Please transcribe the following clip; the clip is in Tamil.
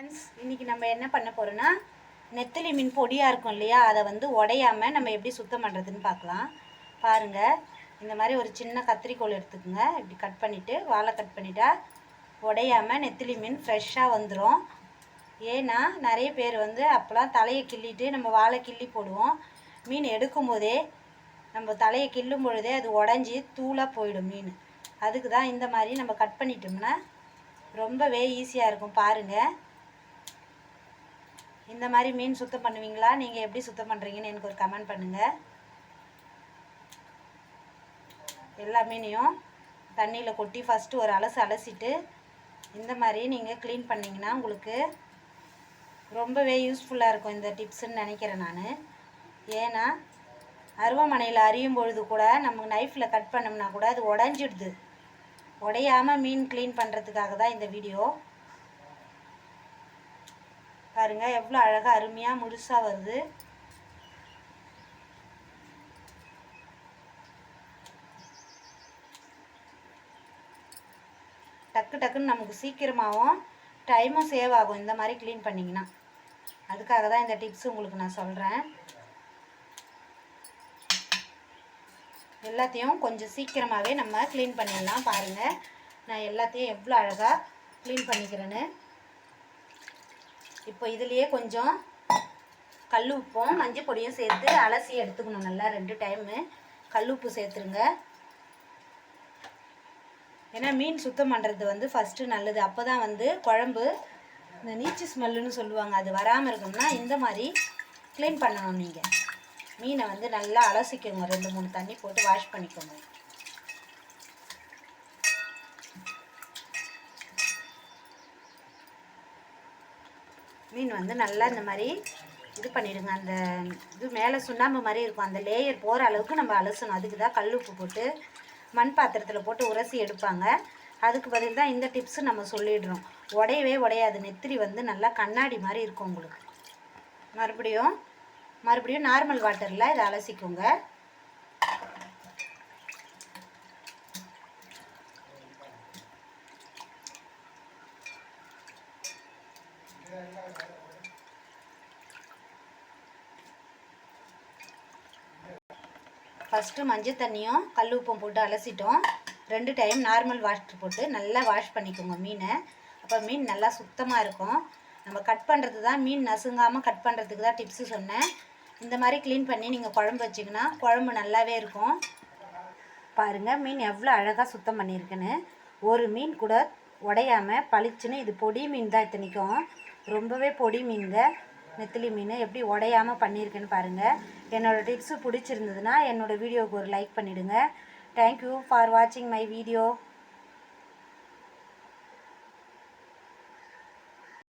ஃப்ரெண்ட்ஸ் இன்றைக்கி நம்ம என்ன பண்ண போகிறோன்னா நெத்திலி மீன் பொடியாக இருக்கும் இல்லையா? அதை வந்து உடையாமல் நம்ம எப்படி சுத்தம் பண்ணுறதுன்னு பார்க்கலாம். பாருங்கள் இந்த மாதிரி ஒரு சின்ன கத்திரிக்கோல் எடுத்துக்கோங்க. இப்படி கட் பண்ணிவிட்டு வாழை கட் பண்ணிட்டா உடையாமல் நெத்திலி மீன் ஃப்ரெஷ்ஷாக வந்துடும் ஏன்னா நிறைய பேர் வந்து அப்போலாம் தலையை கிள்ளிட்டு நம்ம வாழை கிள்ளி போடுவோம். மீன் எடுக்கும் போதே நம்ம தலையை கிள்ளும் பொழுதே அது உடஞ்சி தூளாக போயிடும் மீன். அதுக்கு தான் இந்த மாதிரி நம்ம கட் பண்ணிட்டோம்னா ரொம்பவே ஈஸியாக இருக்கும். பாருங்கள் இந்த மாதிரி மீன் சுத்தம் பண்ணுவீங்களா? நீங்கள் எப்படி சுத்தம் பண்ணுறீங்கன்னு எனக்கு ஒரு கமெண்ட் பண்ணுங்கள் எல்லா மீனையும் தண்ணியில் கொட்டி ஃபஸ்ட்டு ஒரு அலசு அலசிட்டு இந்த மாதிரி நீங்கள் க்ளீன் பண்ணிங்கன்னா உங்களுக்கு ரொம்பவே யூஸ்ஃபுல்லாக இருக்கும் இந்த டிப்ஸுன்னு நினைக்கிறேன் நான். ஏன்னா அருவமனையில் அறியும் பொழுது கூட நம்ம நைஃப்பில் கட் பண்ணோம்னா கூட அது உடஞ்சிடுது. உடையாமல் மீன் க்ளீன் பண்ணுறதுக்காக தான் இந்த வீடியோ பாருங்க எவ்வளோ அழகாக அருமையாக முழுசாக வருது. டக்கு டக்குன்னு நமக்கு சீக்கிரமாகவும் டைமும் சேவ் ஆகும் இந்த மாதிரி க்ளீன் பண்ணிங்கன்னா. அதுக்காக தான் இந்த டிப்ஸ் உங்களுக்கு நான் சொல்கிறேன் எல்லாத்தையும் கொஞ்சம் சீக்கிரமாகவே நம்ம க்ளீன் பண்ணிடலாம் பாருங்கள் நான் எல்லாத்தையும் எவ்வளோ அழகாக க்ளீன் பண்ணிக்கிறேன்னு. இப்போ இதுலேயே கொஞ்சம் கல் உப்பும் மஞ்சள் பொடியும் சேர்த்து அலசி எடுத்துக்கணும். நல்லா ரெண்டு டைமு கல் உப்பு சேர்த்துருங்க. ஏன்னா மீன் சுத்தம் பண்ணுறது வந்து ஃபஸ்ட்டு நல்லது. அப்போ தான் வந்து குழம்பு இந்த நீச்சு ஸ்மெல்லுன்னு சொல்லுவாங்க அது வராமல் இருக்கணும்னா இந்த மாதிரி க்ளீன் பண்ணணும் நீங்கள் மீனை வந்து நல்லா அலசிக்கோங்க. ரெண்டு மூணு தண்ணி போட்டு வாஷ் பண்ணிக்கோங்க. மீன் வந்து நல்லா இந்த மாதிரி இது பண்ணிடுங்க. அந்த இது மேலே சுண்ணாம்பு மாதிரி இருக்கும். அந்த லேயர் போகிற அளவுக்கு நம்ம அலசணும். அதுக்கு தான் கல் உப்பு போட்டு மண் பாத்திரத்தில் போட்டு உரசி எடுப்பாங்க. அதுக்கு பதில் தான் இந்த டிப்ஸு நம்ம சொல்லிடுறோம். உடையவே உடையாது. நெத்திரி வந்து நல்லா கண்ணாடி மாதிரி இருக்கும் உங்களுக்கு. மறுபடியும் மறுபடியும் நார்மல் வாட்டரில் இதை அலசிக்கோங்க. ஃபஸ்ட்டு மஞ்சள் தண்ணியும் கல் உப்பும் போட்டு அலசிட்டோம். ரெண்டு டைம் நார்மல் வாட்டர் போட்டு நல்லா வாஷ் பண்ணிக்கோங்க மீனை. அப்போ மீன் நல்லா சுத்தமாக இருக்கும். நம்ம கட் பண்ணுறது தான் மீன் நசுங்காமல் கட் பண்ணுறதுக்கு தான் டிப்ஸு சொன்னேன். இந்த மாதிரி க்ளீன் பண்ணி நீங்கள் குழம்பு வச்சிங்கன்னா குழம்பு நல்லாவே இருக்கும். பாருங்கள் மீன் எவ்வளோ அழகாக சுத்தம் பண்ணியிருக்குன்னு. ஒரு மீன் கூட உடையாமல் பளிச்சுன்னு இது பொடி மீன் தான் இத்தனைக்கும். ரொம்பவே பொடி மீன்க நெத்திலி மீன். எப்படி உடையாமல் பண்ணியிருக்கேன்னு பாருங்கள் என்னோடய டிப்ஸு பிடிச்சிருந்ததுன்னா என்னோடய வீடியோவுக்கு ஒரு லைக் பண்ணிவிடுங்க தேங்க்யூ ஃபார் வாட்சிங் மை வீடியோ